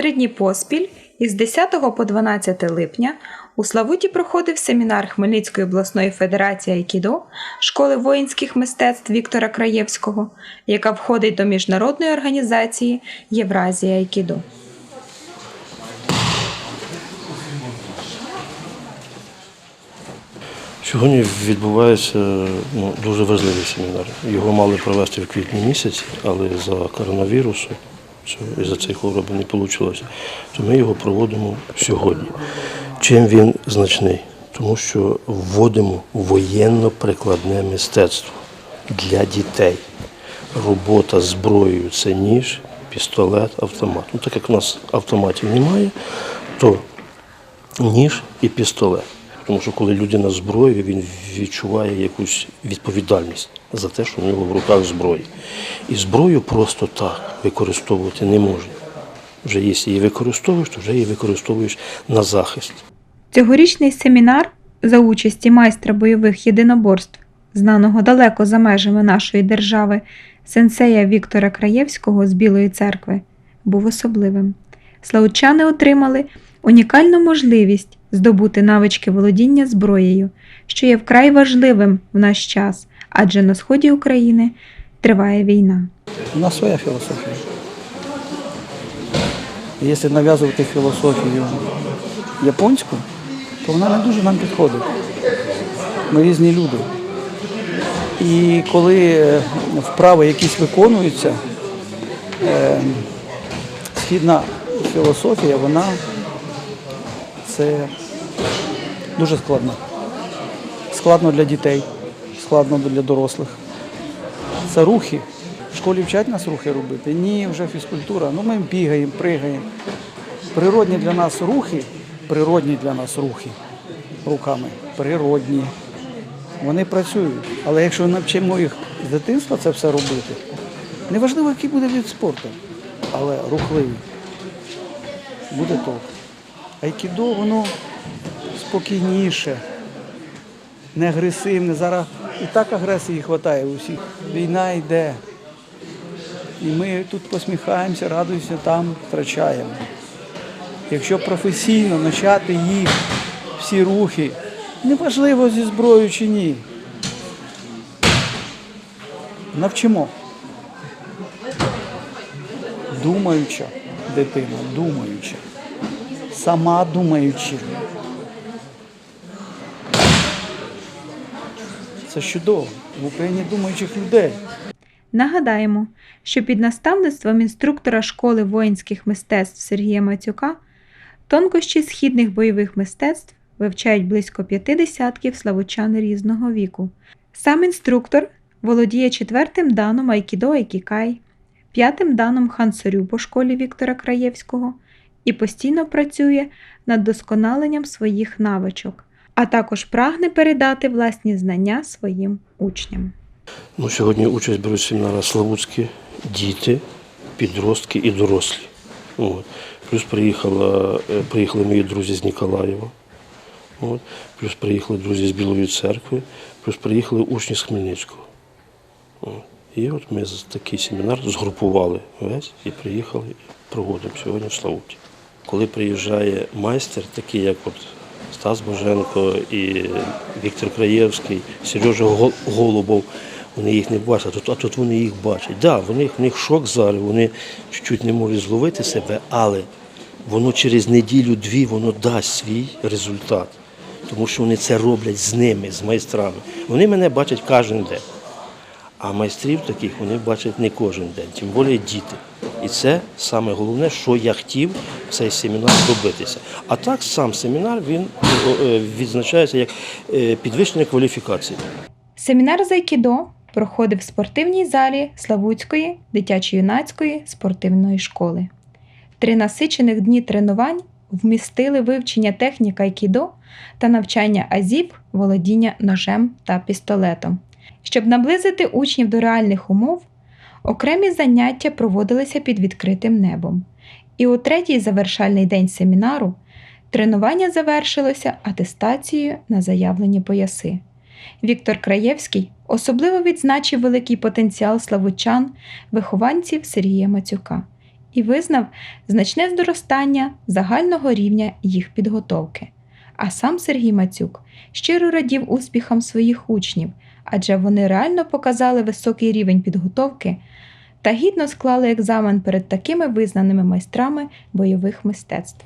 Три дні поспіль із 10 по 12 липня у Славуті проходив семінар Хмельницької обласної федерації Айкідо школи воїнських мистецтв Віктора Краєвського, яка входить до міжнародної організації Євразія Айкідо. Сьогодні відбувається ну, дуже важливий семінар. Його мали провести в квітні місяці, але за коронавірусу і за цієї хвороби не вийшло. То ми його проводимо сьогодні. Чим він значний? Тому що вводимо воєнно-прикладне мистецтво для дітей. Робота зброєю це ніж, пістолет, автомат. Ну, так як у нас автоматів немає, то ніж і пістолет. Тому що коли людина зброєю, він відчуває якусь відповідальність за те, що в нього в руках зброя. І зброю просто так використовувати не можна. Вже якщо її використовуєш, то вже її використовуєш на захист. Цьогорічний семінар за участі майстра бойових єдиноборств, знаного далеко за межами нашої держави, сенсея Віктора Краєвського з Білої церкви, був особливим. Славутчани отримали унікальну можливість здобути навички володіння зброєю, що є вкрай важливим в наш час, адже на сході України триває війна. У нас своя філософія. Якщо нав'язувати філософію японську, то вона не дуже нам підходить. Ми різні люди. І коли е, вправи якісь виконуються, е, східна філософія, вона це дуже складно. Складно для дітей, складно для дорослих. Це рухи. В школі вчать нас рухи робити. Ні, вже фізкультура. Ну ми бігаємо, пригаємо. Природні для нас рухи, природні для нас рухи руками, природні. Вони працюють. Але якщо навчимо їх з дитинства це все робити, неважливо, який буде від спорту, але рухливий. Буде толк. Айкідо, воно спокійніше, не агресивне. Зараз і так агресії вистачає у всіх. Війна йде. І ми тут посміхаємося, радуємося, там втрачаємо. Якщо професійно почати їх, всі рухи, неважливо зі зброєю чи ні. Навчимо. Думаюча дитина, думаюча, сама думаючи. Це чудово. В Україні думаючих людей. Нагадаємо, що під наставництвом інструктора школи воїнських мистецтв Сергія Мацюка тонкощі східних бойових мистецтв вивчають близько п'яти десятків славучан різного віку. Сам інструктор володіє четвертим даном Айкідо Айкікай, п'ятим даном Хансорю по школі Віктора Краєвського і постійно працює над досконаленням своїх навичок, а також прагне передати власні знання своїм учням. Ну, сьогодні участь беруть в семінарі славутські діти, підростки і дорослі. От. Плюс приїхала, е, приїхали мої друзі з Ніколаєва, от. плюс приїхали друзі з Білої церкви, плюс приїхали учні з Хмельницького. От. І от ми такий семінар згрупували весь і приїхали проводимо сьогодні в Славуті. Коли приїжджає майстер, такий як от Стас Боженко і Віктор Краєвський, Сережа Голубов, вони їх не бачать, а тут, а тут вони їх бачать. Так, да, в них, в них шок зараз, вони чуть-чуть не можуть зловити себе, але воно через неділю-дві воно дасть свій результат. Тому що вони це роблять з ними, з майстрами. Вони мене бачать кожен день. А майстрів таких вони бачать не кожен день, тим більше діти. І це саме головне, що я хотів цей семінар добитися. А так сам семінар він е, відзначається як е, підвищення кваліфікації. Семінар з Айкідо проходив в спортивній залі Славутської дитячо-юнацької спортивної школи. Три насичених дні тренувань вмістили вивчення технік Айкідо та навчання азів володіння ножем та пістолетом. Щоб наблизити учнів до реальних умов, окремі заняття проводилися під відкритим небом. І у третій завершальний день семінару тренування завершилося атестацією на заявлені пояси. Віктор Краєвський особливо відзначив великий потенціал славучан, вихованців Сергія Мацюка і визнав значне зростання загального рівня їх підготовки. А сам Сергій Мацюк щиро радів успіхам своїх учнів, адже вони реально показали високий рівень підготовки та гідно склали екзамен перед такими визнаними майстрами бойових мистецтв.